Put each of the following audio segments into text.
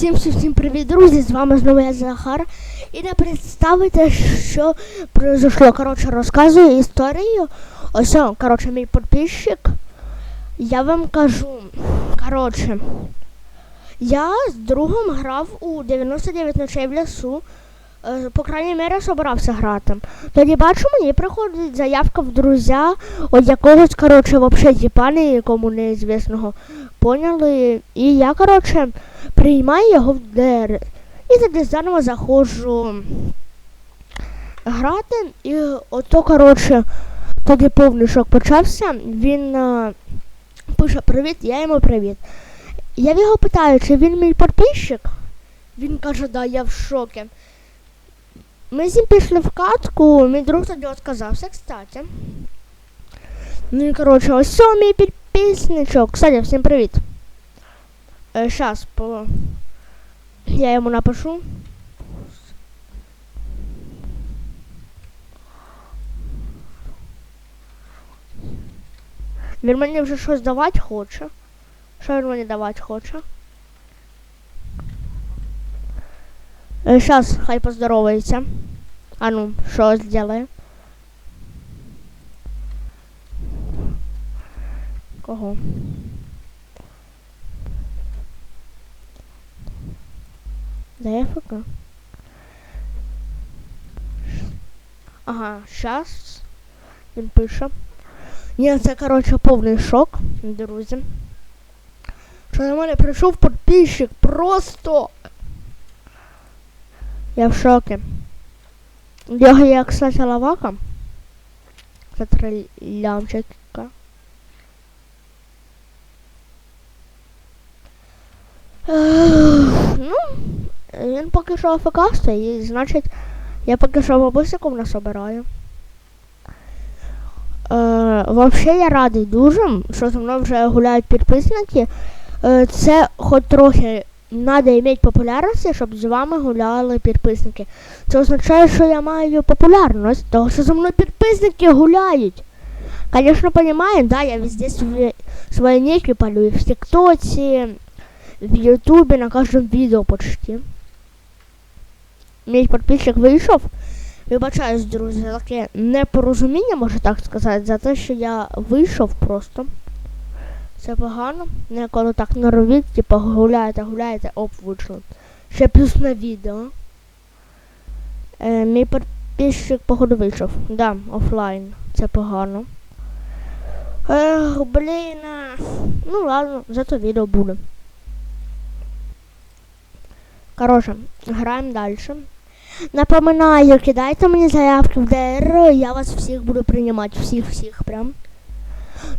Всім всім привіт, друзі! З вами знову я Захар. І не представите, що произошло. Коротше, розказую історію. Ось, коротше, мій підписчик. Я вам кажу. Коротше, я з другом грав у 99 ночей в лісу. Е, По крайній мірі собирався грати. Тоді бачу, мені приходить заявка в друзі від якогось, коротше, вообще тіпа нікому неізвісного. Поняли? І я, коротше, приймаю його в ДР. І тоді заново заходжу грати. І ото, коротше, тоді повний шок почався. Він е, пише привіт, я йому привіт. Я його питаю, чи він мій підписчик? Він каже, да, я в шокі. Ми з ним пішли в катку, мій друг тоді отказався, кстати. Ну і коротше, ось мій підписничок. Кстати, всім привіт. Е, щас, по... я йому напишу. Він мені вже щось давати хоче. Що він мені давати хоче? Щас, хай поздоровається. А ну, що зробить? Кого? Да я ФК. Ага, щас. Він пише. Ні, це, коротше, повний шок, друзі. Що на мене прийшов підписчик просто. Я в шокі. У нього кстати, лавака. За три лямчика. Ну, він поки що АФК стоїть, значить, я поки що бабусиком насобираю. Е, вообще я радий дуже, що зі мною вже гуляють підписники. Е, це хоч трохи треба мати популярності, щоб з вами гуляли підписники. Це означає, що я маю популярність, тому що зі мною підписники гуляють. Конечно, понимаем, да, я везде свои, свои ники полю, в ТикТоке, в Ютубе, на каждом видео почти. Мій підписчик вийшов. Вибачаюсь, друзі, таке непорозуміння, можу так сказати, за те, що я вийшов просто. Це погано. Не коли так не робіть, типу гуляєте, гуляєте, оп, вийшло. Ще плюс на відео. Е, мій підписчик, походу, вийшов. Да, офлайн. Це погано. Ех, блін. Ну ладно, зато відео буде. Коротше, граємо далі. Напоминаю, кидайте мені заявки в ДР, я вас всіх буду приймати, всіх-всіх прям.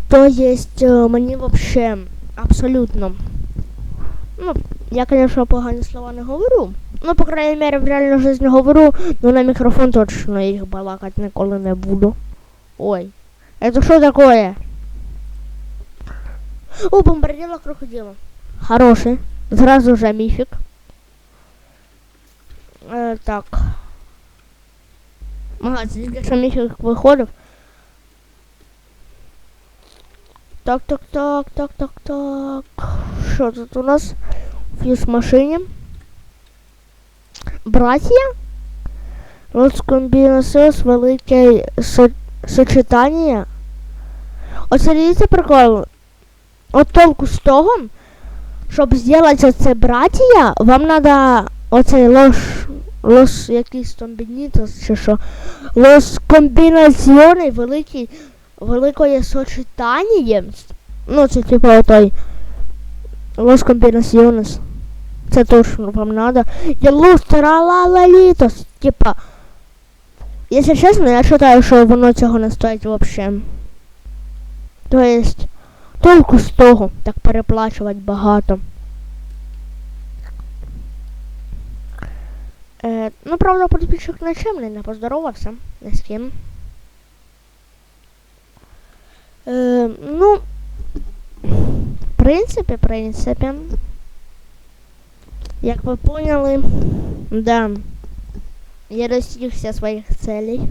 То есть э, мені вообще абсолютно. Ну, я, конечно, погані слова не говорю. Ну, по крайней мере, в реальній житті говорю, но на мікрофон точно їх балакати ніколи не буду. Ой. Это что такое? О, бомбардила крокодила. Хороший. Зразу же міфік. Е, так. Ага, це тільки що Так, так, так, так, так, так. Що тут у нас? В фьюз-машині. Братья? Роскомбінасос, велике со сочетання. Оце дивіться прикол. От толку з того, щоб зробити оце братія, вам треба оцей лош, лос якийсь там бенітос чи що. Лос комбінаціони великий великое сочетання. Ну, це типу отой Los Combinaciones. Це точно вам надо. Я лустралалалітос. Типа. Якщо чесно, я вважаю, що воно цього не стоїть вообще. То есть, толку з того, так переплачувати багато. Е, ну, правда, підписчик нічим не поздоровався. Ні з ким. Е, ну, в принципі, в принципі, як ви поняли, да, я достиг всіх своїх целей.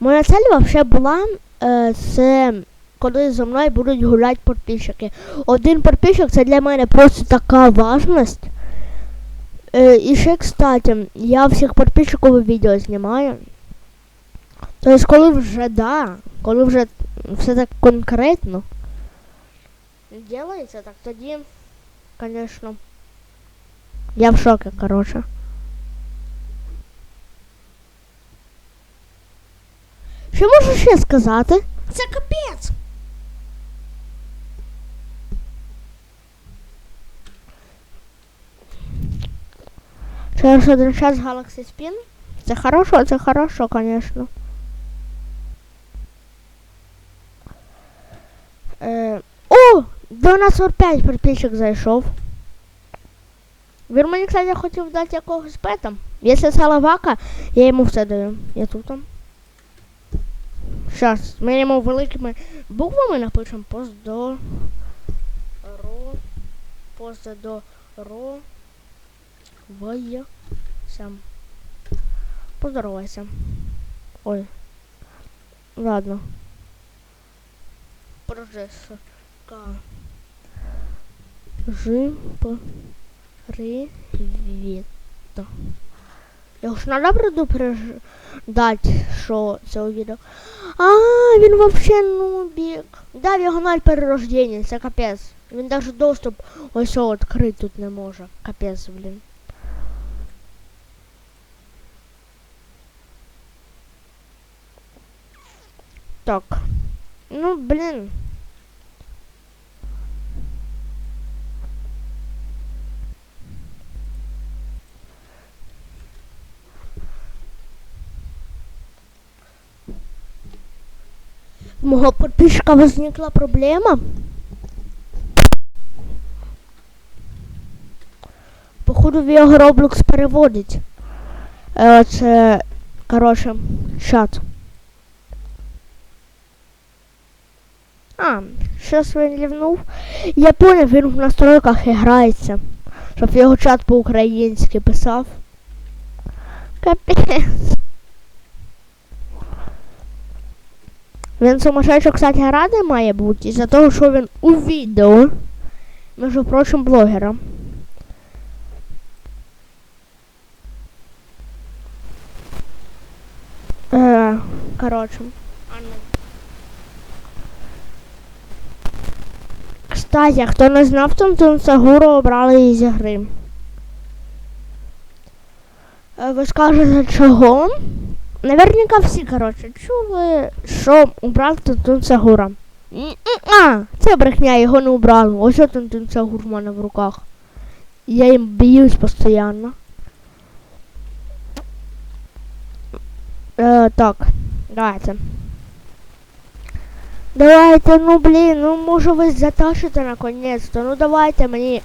Моя цель вообще була е, це коли зі мною будуть гуляти підписчики. Один підписчик це для мене просто така важність. Е, і ще, кстати, я всіх підписчиків відео знімаю. Тобто, коли вже да, коли вже все так конкретно делається, так тоді, звісно, я в шокі, коротше. Що можу ще сказати? Це капець. Через один час Galaxy Spin. Це хорошо, це хорошо, конечно. Е, о! До нас 45 підписчик зайшов. Він мені, кстати, хотів дати якогось пета. Якщо це лавака, я йому все даю. Я тут. там. Щас, ми йому великими буквами напишемо пост до ро. Пост до ро. Сам. Поздоровайся. Ой. Ладно. Прожеса. Жи. Привіт. Я ж надо предупреждати, що це у відео. А, він вообще нубік. Да, в його ноль перерождення, це капець. Він навіть доступ ось відкрити тут не може. Капець, блін. Так. Ну, блін. Мого подписчика возникла проблема. Походу в його Roblox переводить. Е, це, коротше, чат. А, щас він лівнув. Я поняв, він в настройках грається. Щоб його чат по-українськи писав. Капець. Він сумасшедший, кстати, радий має бути із-за того, що він у відео. Між прочим, блогером. Е, коротше. Кстати, хто не знав, то Тунцагуру обрали із гри. Е, Ви скажете, чого? Наверняка всі, коротше, чули, що убрав Тунцагура. А, це брехня, його не убрали. Ось от Тунцагур в мене в руках. Я їм б'юсь постійно. Е, так, давайте. Давайте, ну блін, ну може ви затащите наконец-то. Ну давайте мені.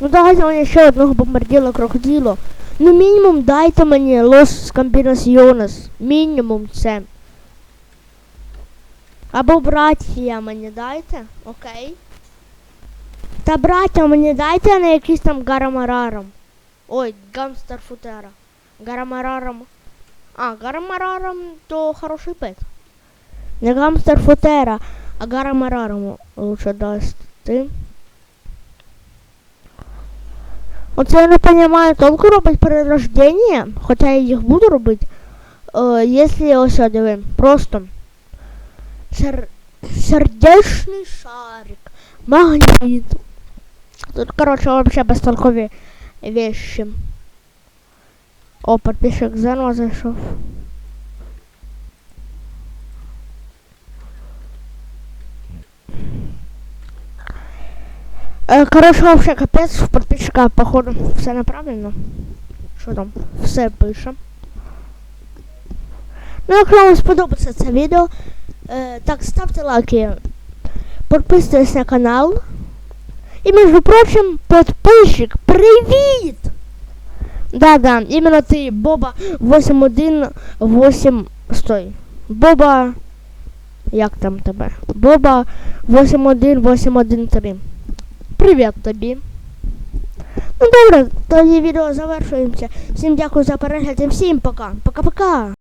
Ну давайте мені ще одного бомбарділа крокодило. Ну мінімум дайте мені Los Combinaciones. Мінімум це. Або братія мені дайте. Окей. Та браття мені дайте а не якийсь там гарамараром. Ой, гамстер футера. Гарамараром. А, гарамараром то хороший пет. Не гамстер футера, а гарамараром лучше дасть. Оце я не понимаю, толку робить перерождення, хоча я їх буду робити. Е, якщо ось диви, просто сер... сердечний шарик, магніт. Тут, короче, вообще бестолкові вещи. О, подписчик заново зайшов. Короче, вообще капець, в подписчика, походу, все неправильно. Що там? Все пише. Ну, якщо вам сподобається це відео, е, так ставте лайки, підписуйтесь на канал. І, між прочим, подписчик, привіт! Да-да, іменно ти, Боба 818... Стой. Боба... Як там тебе? Боба 81813. Привіт тобі. Ну добре, тоді відео завершуємося. Всім дякую за перегляд і всім пока. Пока-пока.